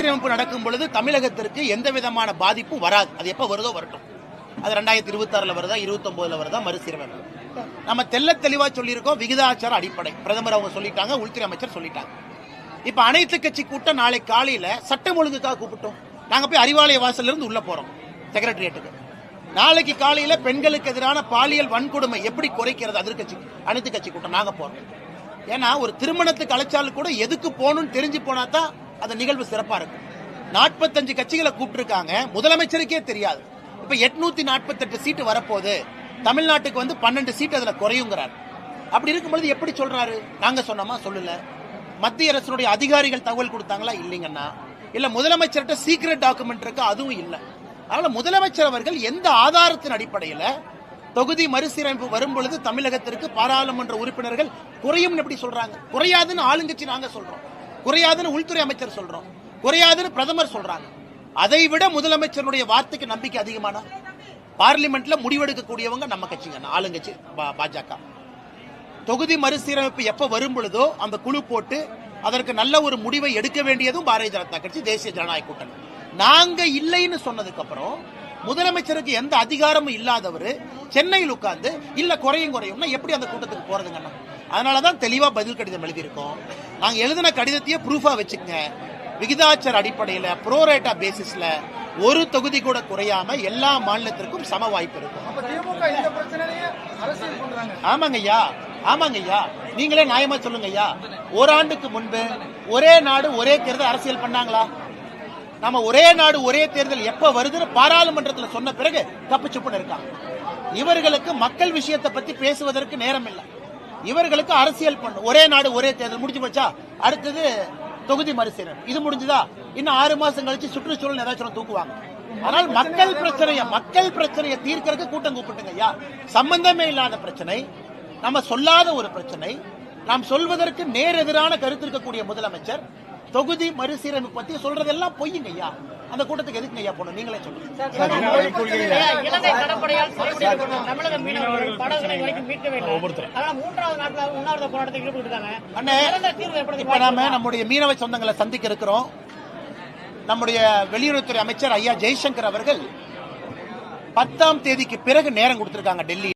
ஆக்கிரமிப்பு நடக்கும் பொழுது தமிழகத்திற்கு எந்த விதமான பாதிப்பும் வராது. அது எப்ப வருதோ வரட்டும். அது ரெண்டாயிரத்தி இருபத்தி ஆறுல வருதா இருபத்தி ஒன்பதுல வருதா. மறுசீரமைப்பு நம்ம தெல்ல தெளிவா சொல்லியிருக்கோம் விகிதாச்சார அடிப்படை. பிரதமர் அவங்க சொல்லிட்டாங்க உள்துறை அமைச்சர் சொல்லிட்டாங்க. இப்ப அனைத்து கட்சி கூட்டம் நாளை காலையில சட்டம் ஒழுங்குக்காக கூப்பிட்டோம். நாங்க போய் அறிவாலய வாசல்ல இருந்து உள்ள போறோம் செக்ரட்டரியேட்டுக்கு. நாளைக்கு காலையில பெண்களுக்கு எதிரான பாலியல் வன்கொடுமை எப்படி குறைக்கிறது அதிர்கட்சி அனைத்து கட்சி கூட்டம் நாங்க போறோம். ஏன்னா ஒரு திருமணத்துக்கு அழைச்சாலும் கூட எதுக்கு போகணும்னு தெரிஞ்சு போனா தான் அந்த நிகழ்வு சிறப்பா இருக்கும் நாற்பத்தஞ்சு கட்சிகளை கூப்பிட்டுருக்காங்க. முதலமைச்சருக்கே தெரியாது. இப்ப எட்நூத்தி நாற்பத்தெட்டு சீட்டு வரப்போகுது. தமிழ்நாட்டுக்கு வந்து பன்னெண்டு சீட் அதுல குறையுங்கிறார். அப்படி இருக்கும்பொழுது எப்படி சொல்றாரு? நாங்க சொன்னோமா? சொல்லல. மத்திய அரசுடைய அதிகாரிகள் தகவல் கொடுத்தாங்களா? இல்லைங்கண்ணா. இல்ல முதலமைச்சர்கிட்ட சீக்ரெட் டாக்குமெண்ட் இருக்கு? அதுவும் இல்லை. அதனால முதலமைச்சர் அவர்கள் எந்த ஆதாரத்தின் அடிப்படையில் தொகுதி மறுசீரமைப்பு வரும் பொழுது தமிழகத்திற்கு பாராளுமன்ற உறுப்பினர்கள் குறையும் எப்படி சொல்றாங்க? குறையாதுன்னு ஆளுங்கட்சி நாங்க சொல்றோம். குறையாதுன்னு உள்துறை அமைச்சர் சொல்றோம். குறையாதுன்னு பிரதமர் சொல்றாங்க. அதை விட முதலமைச்சருடைய வார்த்தைக்கு நம்பிக்கை அதிகமான? பார்லிமெண்ட்ல முடிவெடுக்கக்கூடியவங்க நம்ம கட்சிங்க ஆளுங்கட்சி பாஜக. தொகுதி மறுசீரமைப்பு எப்ப வரும் பொழுதோ அந்த குழு போட்டு அதற்கு நல்ல ஒரு முடிவை எடுக்க வேண்டியதும் பாரதிய ஜனதா கட்சி தேசிய ஜனநாயக கூட்டணி. நாங்க இல்லைன்னு சொன்னதுக்கு அப்புறம் முதலமைச்சருக்கு எந்த அதிகாரமும் இல்லாதவர் சென்னையில் உட்கார்ந்து இல்ல குறையும் குறையும்னா எப்படி அந்த கூட்டத்துக்கு போறதுங்கண்ணா அதனாலதான் தெளிவா பதில் கடிதம் எழுதியிருக்கோம். நாங்க எழுதின கடிதத்தையே ப்ரூஃபா வச்சுக்கங்க. விகிதாச்சார அடிப்படையில ப்ரோரேட்டா பேசிஸ்ல ஒரு தொகுதி கூட குறையாம எல்லா மாநிலத்திற்கும் சம வாய்ப்பு இருக்கும். ஆமாங்க ஐயா ஆமாங்க ஐயா நீங்களே நியாயமா சொல்லுங்க ஐயா ஓராண்டுக்கு முன்பு ஒரே நாடு ஒரே தேர்தல் அரசியல் பண்ணாங்களா? நம்ம ஒரே நாடு ஒரே தேர்தல் எப்ப வருதுன்னு பாராளுமன்றத்தில் சொன்ன பிறகு தப்பு சுப்புன்னு இருக்காங்க. இவர்களுக்கு மக்கள் விஷயத்தை பத்தி பேசுவதற்கு நேரம் இல்லை. இவர்களுக்கு அரசியல் பண்ணு ஒரே நாடு ஒரே தேர்தல் முடிஞ்சு போச்சா? அடுத்தது தொகுதி மறுசீரன் இது முடிஞ்சுதா? இன்னும் ஆறு மாசம் கழிச்சு சுற்றுச்சூழல் ஏதாச்சும் தூக்குவாங்க. ஆனால் மக்கள் பிரச்சனைய மக்கள் பிரச்சனையை தீர்க்கறதுக்கு கூட்டம் கூப்பிட்டுங்க ஐயா. சம்பந்தமே இல்லாத பிரச்சனை. நம்ம சொல்லாத ஒரு பிரச்சனை. நாம் சொல்வதற்கு நேர் எதிரான கருத்து இருக்கக்கூடிய முதலமைச்சர். தொகுதி மறுசீரமைப்பு பத்தி சொல்றதெல்லாம் பொய்யுங்க ஐயா அந்த கூட்டத்துக்கு எதுக்குங்க ஐயா போகணும்? நீங்களே சொல்லுங்க. நாம நம்முடைய மீனவ சொந்தங்களை சந்திக்க இருக்கிறோம். நம்முடைய வெளியுறவுத்துறை அமைச்சர் ஐயா ஜெய்சங்கர் அவர்கள் பத்தாம் தேதிக்கு பிறகு நேரம் கொடுத்திருக்காங்க டெல்லி